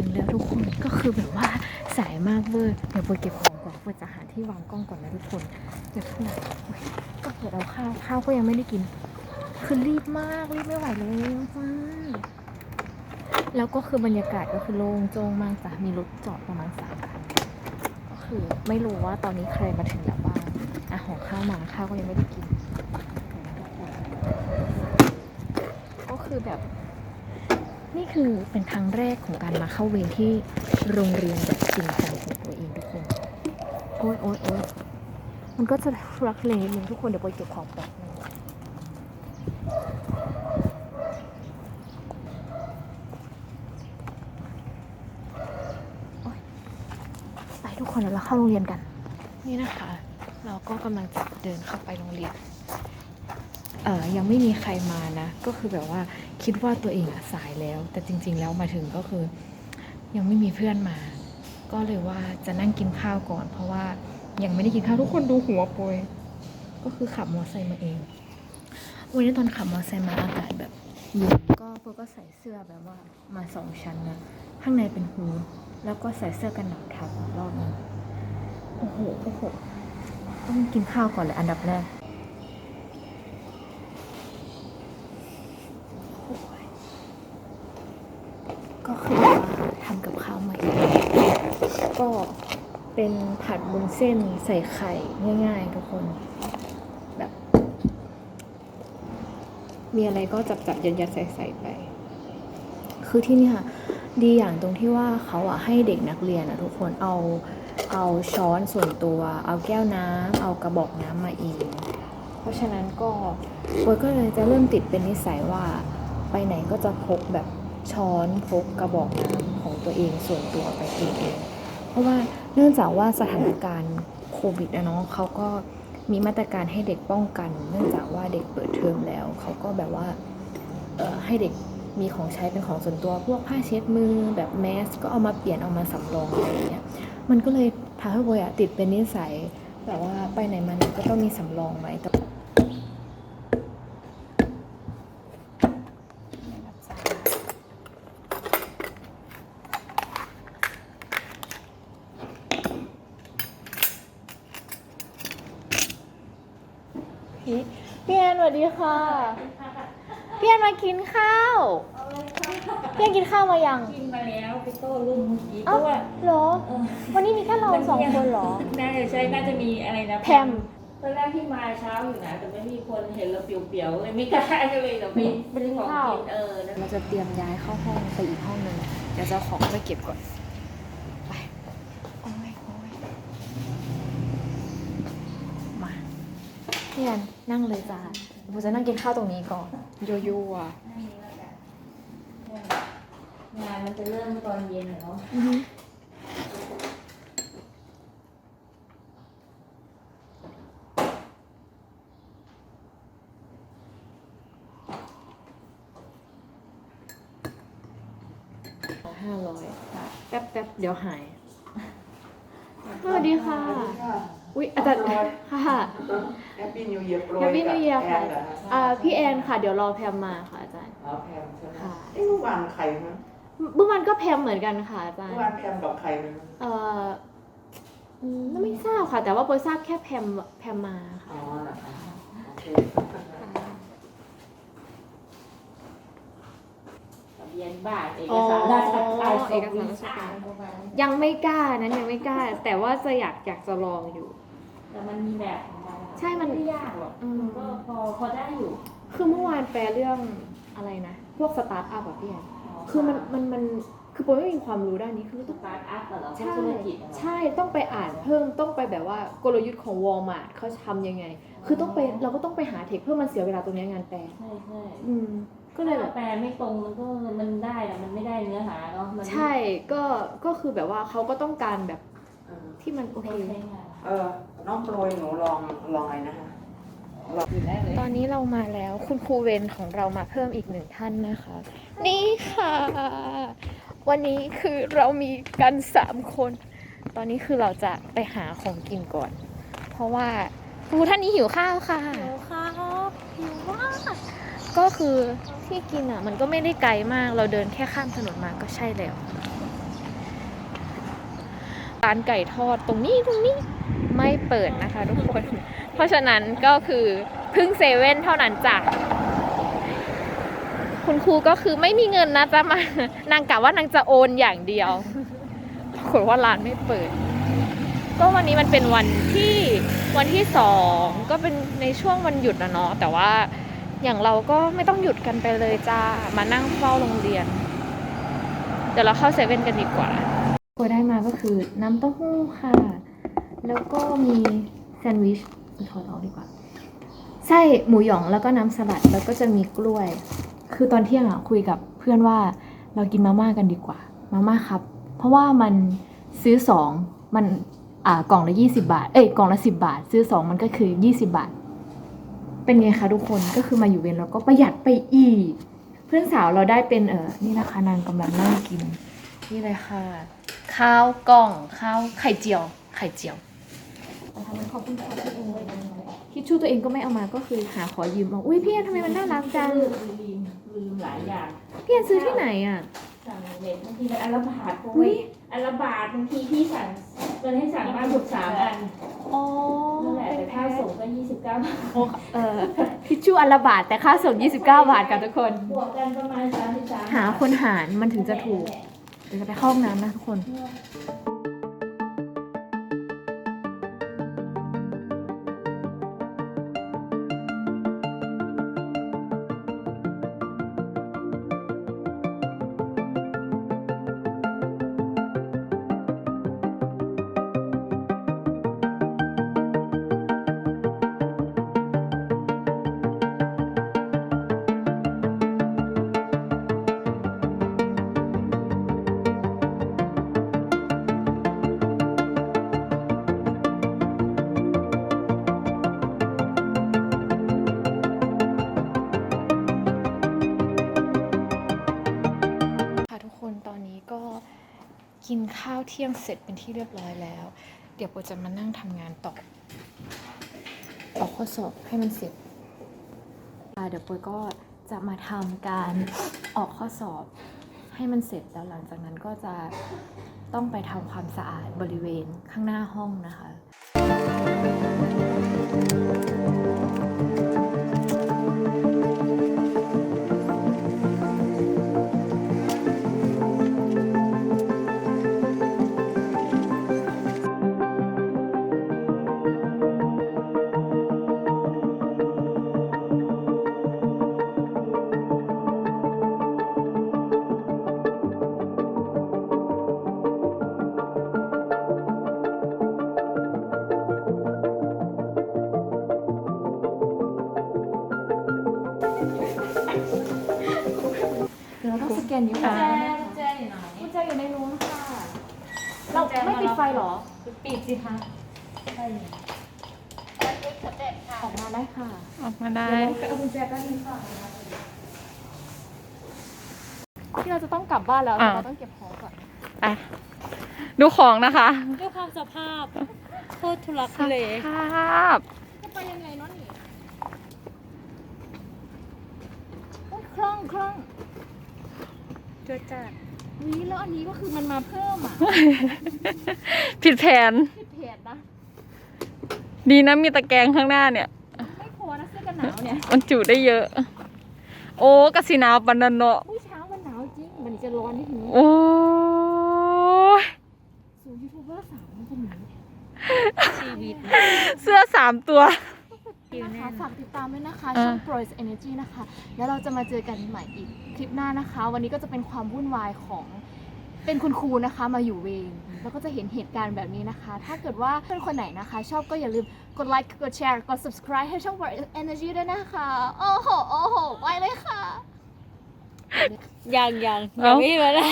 ถึงแล้วทุกคนก็คือแบบว่าสายมากเวอร์เดี๋ยวโบเก็บของก่อนโบจะหาที่วางกล้องก่อนนะทุกคนเดี๋ยวพูดก็เกิดเอาข้าวข้าวก็ยังไม่ได้กิน คือรีบมากรีบไม่ไหวเลยมาแล้วก็คือบรรยากาศก็คือโล่งโจ้งมากจ้ะมีรถจอดประมาณสามคันก็คือไม่รู้ว่าตอนนี้ใครมาถึงแล้วบ้างอะห่อข้าวมาข้าวก็ยังไม่ได้กิน ก็คือแบบ นี่คือเป็นครั้งแรกของการมาเข้าเวรที่โรงเรียนแบบจริงจังของตัวเองทุกคน โอ๊ยโอ๊ยโอ๊ยมันก็จะรักเลงนิดนึงทุกคนเดี๋ยวไปเก็บของแป๊บนึงไปทุกคนเดี๋ยวเราเข้าโรงเรียนกัน นี่นะคะ เราก็กำลังจะเดินเข้าไปโรงเรียน ยังไม่มีใครมานะ ก็คือแบบว่าคิดว่าตัวเองอะสายแล้ว แต่จริง ๆ แล้วมาถึงก็คือ ยังไม่มีเพื่อนมา ก็เลยว่าจะนั่งกินข้าวก่อน เพราะว่ายังไม่ได้กินข้าวทุกคนดูหัวโปรยก็คือขับมอเตอร์ไซค์มาเอง วันนี้ตอนขับมอเตอร์ไซค์มาอากาศแบบเย็นก็โปรก็ใส่เสื้อแบบว่ามาสองชั้นนะข้างในเป็นฮูดแล้วก็ใส่เสื้อกันหนาวทับรอบนึงโอ้โหโอ้โหต้องกินข้าวก่อนเลยอันดับแรก ก็คือทำกับข้าวมาเองก็เป็นผัดบุญเส้นใส่ไข่ง่ายๆทุกคน แบบ มีอะไรก็จับจับยัดยัดใส่ใส่ไป คือที่นี่ยดีอย่างตรงที่ว่าเขาอะให้เด็กนักเรียนอะทุกคนเอาเอาช้อนส่วนตัว เอาแก้วน้ำเอากระบอกน้ำมาเองเพราะฉะนั้นก็โบยก็เลยจะเริ่มติดเป็นนิสัยว่าไปไหนก็จะพกแบบ ช้อนพกกระบอกน้ำของตัวเองส่วนตัวไปเองเพราะว่าเนื่องจากว่าสถานการณ์โควิดนะเนาะเขาก็มีมาตรการให้เด็กป้องกัน เนื่องจากว่าเด็กเปิดเทอมแล้วเขาก็แบบว่าให้เด็กมีของใช้เป็นของส่วนตัวพวกผ้าเช็ดมือแบบแมสก็เอามาเปลี่ยนเอามาสำรองอะไรเงี้ยมันก็เลยทำให้โบยติดเป็นนิสัยแบบว่าไปไหนมาไหนก็ต้องมีสำรองไว้แต่ พี่พี่แอนสวัส ดีค่ะพี่แอนมากินข้าวพี่แอนกินข้าวมายัง กินมาแล้วไปโต้รุ่นเมื่อกี้เพเอ้าราะว่าเหรอ เออวันนี้มีแค่เราสองคนเหรอ น่าจะใช่น่าจะมีอะไรนะแพม ตอนแรกที่มาเช้าอยู่นะแต่ไม่มีคนเห็นเราเปลี่ยวๆเลยไม่กล้าเลยเดี๋ยวไปไปกินของข้าวกินเออนะเราจะเตรียมย้ายเข้าห้องไปอีกห้องหนึ่งเดี๋ยวจะเอาของไปเก็บก่อน ไป โอ้ยโอ้ยมาพี่แอนนั่งเลยจ้า โบจะนั่งกินข้าวตรงนี้ก่อนยัวยัวงานมันจะเริ่มตอนเย็นอะเนาะอือฮึห้าร้อยแป๊บแป๊บเดี๋ยวหาย สวัสดีค่ะ อุ๊ยอาจารย์ค่ะแฮปปี้นิวเยียร์โปรยแฮปปี้นิวเยียร์ค่ะแอนเหรอฮอ่าพี่แอนค่ะ เดี๋ยวรอแพมมาค่ะอาจารย์อ๋อแพมใช่ไหมค่ะเอ้เมื่อวานใครนะเมื่อวานก็แพมเหมือนกันค่ะอาจารเมื่ย์อวานแพมกับใครนะเอ่ออืมไม่ทราบค่ะ แต่ว่าโปยทราบแค่แพมแพมมาค่ะอ๋อเหรอคะโอเคทะเบียนบ้านเอกสารราชการส่งวิชาประมาณนี้ยังไม่กล้านั้นยังไม่กล้า แต่ว่าจะอยากอยากจะลองอยู่ แต่มันมีแบบของมันใช่มัน ไม่ยากหรอกอืมก็พอพอได้อยู่คือเมื่อวานแปลเรื่องอะไรนะ พวกสตาร์ทอัพอะพี่แอนคือมันมันมันคือโปยไม่มีความรู้ด้านนี้คือสต้อง ตาร์ทอัพเหรอพวกใช่ ธุรกิจอะเหรอ ใช่ต้องไปอ่านเพิ่มต้องไปแบบว่ากลยุทธ์ของวอลมาร์ทเขาทำยังไง คือต้องไปเราก็ต้องไปหาเทคเพื่อมันเสียเวลาตรงเนี้ยงานแปลใช่ใช่อืม ก็เลยแบบแปลไม่ตรงมันก็มันได้อะมันไม่ได้เนื้อหาเนาะมันใช่ก็ก็คือแบบว่าเขาก็ต้องการแบบเออที่มันโอไม่เค ใช่งาน เออ น้องโปรยหนูลองลองอะไรนะคะอยู่ได้เลย ตอนนี้เรามาแล้วคุณครูเวนของเรามาเพิ่มอีกหนึ่งท่านนะคะ นี่ค่ะ วันนี้คือเรามีกันสามคน ตอนนี้คือเราจะไปหาของกินก่อน เพราะว่าครูท่านนี้หิวข้าวค่ะ หิวข้าวหิวมากก็คือที่กินอะ มันก็ไม่ได้ไกลมาก เราเดินแค่ข้ามถนนมาก็ใช่แล้วร้านไก่ทอดตรงนี้ตรงนี้ ไม่เปิดนะคะทุกคน เพราะฉะนั้นก็คือพึ่งเซเว่นเท่านั้นจ้ะคุณครูก็คือไม่มีเงินนะจะมานางกะว่านางจะโอนอย่างเดียวปรากฏว่าร้านไม่เปิด ก็วันนี้มันเป็นวันที่วันที่สองก็เป็นในช่วงวันหยุดนะเนาะแต่ว่าอย่างเราก็ไม่ต้องหยุดกันไปเลยจ้ามานั่งเฝ้าโรงเรียน เดี๋ยวเราเข้าเซเว่นกันดีกว่าตัวได้มาก็คือน้ำเต้าหู้ค่ะ แล้วก็มีแซนด์วิชถอดออกดีกว่าไส้หมูหยองแล้วก็น้ำสลัดแล้วก็จะมีกล้วย คือตอนเที่ยงอะคุยกับเพื่อนว่าเรากินมาม่ากันดีกว่า มาม่าครับ เพราะว่ามันซื้อสองมันอ่ากล่องละยี่สิบาท เอ้ยกล่องละสิบาท ซื้อสองมันก็คือยี่สิบาท เป็นไงคะทุกคนก็คือมาอยู่เวรเราก็ประหยัดไปอีก เพื่อนสาวเราได้เป็นเออนี่นะคะนางกำลังนั่งกิน นี่เลยค่ะ ข้าวกล่องข้าวไข่เจียว ไข่เจียว เอาทำไมขอบคุณค่ะตัวเองเลยทิชชู่ตัวเองก็ไม่เอามาก็คือหาขอยืมเอาอุ้ยพี่แอนทำไมมันน่ารักจังลืมลืมหลายอย่างพี่แอนซื้อที่ไหนอะสั่งเน็ตบางทีมันอันละบาทอุ้ยอันละบาทบางทีพี่สั่งมันให้สั่งมาถูกสามอันอ๋อนั่นแหละแต่ค่าส่งก็ยี่สิบเก้าบาทเออทิชชู่อันละบาทแต่ค่าส่ง29บาทค่ะทุกคนบวกกันประมาณสามสิบสามหาคนหารมันถึงจะถูกเดี๋ยวจะไปเข้าห้องน้ำนะทุกคน กินข้าวเที่ยงเสร็จเป็นที่เรียบร้อยแล้ว เดี๋ยวโปจะมานั่งทำงานต่อออกข้อสอบให้มันเสร็จเดี๋ยวโปยก็จะมาทำการออกข้อสอบให้มันเสร็จแล้วหลังจากนั้นก็จะต้องไปทำความสะอาดบริเวณข้างหน้าห้องนะคะเดี๋ ยวเราต้องสแกนนิ้วแจก่อนนะแจอยู่ไหนกุญแจอยู่ในนู้นค่ะ เราไม่ปิดไฟเหรอ ปิดสิคะออกมาได้ค่ะออกมาได้เดี๋ยวไปเอากุญแจแป๊บนึงค่ะที่เราจะต้องกลับบ้านแล้วแต่อะ เราต้องเก็บของก่อนอะดูของนะคะด้วยความสภาพโคตรทุลักทุเลภาพ จะไปยังไงเนาะนี่โอ๊ยคล่องคล่อง จุดจัดวิแล้วอันนี้ก็คือมันมาเพิ่มอะผิดแผนผิดเพจนะ ดีนะมีตะแกรงข้างหน้าเนี่ย ไม่พอนะเสื้อกันหนาวเนี่ย มันจุได้เยอะ โอ้กะสิหนาวปันนันเนาะอุ้ยเช้ามันหนาวจริง มันจะร้อนนิดนึงโอ้ยสูยูทูบเบอร์สาวมันจะหนีชีวิต เสื้อสามตัว นะคะฝากติดตามด้วยนะคะ อ่า ช่อง Pros Energy นะคะ แล้วเราจะมาเจอกันใหม่อีกคลิปหน้านะคะ วันนี้ก็จะเป็นความวุ่นวายของเป็นคุณครูนะคะมาอยู่เวรแล้วก็จะเห็นเหตุการณ์แบบนี้นะคะ ถ้าเกิดว่าเพื่อนคนไหนนะคะ ชอบก็อย่าลืมกดไลค์กดแชร์กด subscribe ให้ช่อง Pros Energy ด้วยนะคะ โอ้โหโอ้โหไปเลยค่ะ ยังยังเอ้ายังไม่มาแล้ว